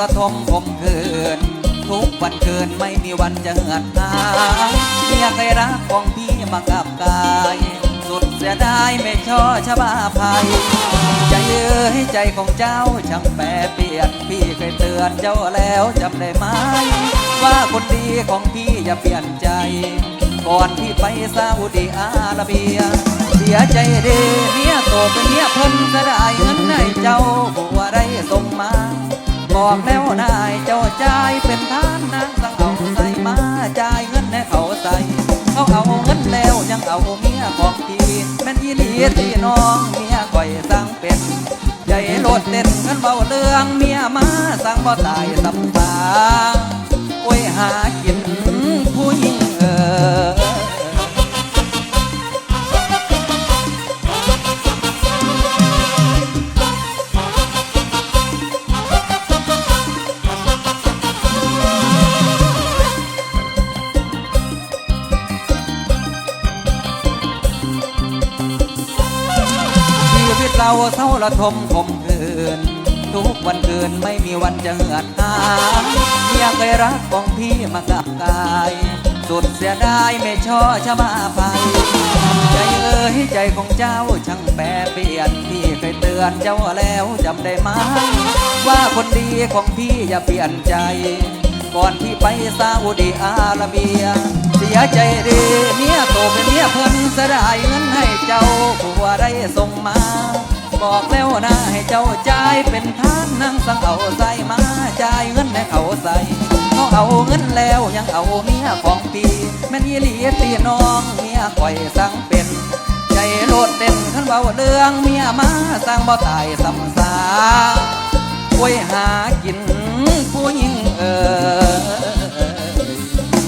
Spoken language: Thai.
ละทมคมคืนทุกวันคืนไม่มีวันจะเหือดหายเมียเคยรักของพี่มากับกาย สุดเสียดายไม่ช่อชะบาภัยใจเอ้ยใจของเจ้าช่างแปรเปลี่ยนพี่เคยเตือนเจ้าแล้วจำได้ไหมว่าคนดีของพี่อย่าเปลี่ยนใจ ก่อนที่ไปซาอุดิอาระเบีย เสียใจเด้เมียโตเป็นเมียเพิ่นจะได้เงินให้เจ้าบัวได้ส่งมา บอกแล้วนายเจ้าใจเป็นทานนางสังเอาใส่มาจ่ายเงินให้เขาใส่เขาเอาเงินแล้วยังเอาเมียของพี่แม่นอีหลีที่น้องเมียก่อยสั่งเป็นใหญ่โลดเต้นกันเบาเรื่องเมียมาสั่งบ่ตายสับตาง เราเศร้าระทมคมคืน ทุกวันคืนไม่มีวันจะเหือดหายเมียเคยรักของพี่มากับกาย สุดเสียดายไม่ช่อชะบาภัยใจเอ้ยใจของเจ้าช่างแปรเปลี่ยนพี่เคยเตือนเจ้าแล้วจำได้ไหมว่าคนดีของพี่อย่าเปลี่ยนใจ ก่อนที่ไปซาอุดิอาระเบีย เสียใจดีเมียโตเป็นเมียเพิ่นเสยดายเงินให้เจ้าผัวได้ส่งมา บอกแล้วนะให้เจ้าจ่ายเป็นทานนั่งสังเอาใส่มาจ่ายเงินให้เขาใส่เขาเอาเงินแล้วยังเอาเมียของปีแม่นอีหลีตีน้องเมียคอยสั่งเป็น ใจโลดเด่นขันเบาเรื่องเมียมาสร้งบ่ตายสำสาควยหากินผู้หญิงเออ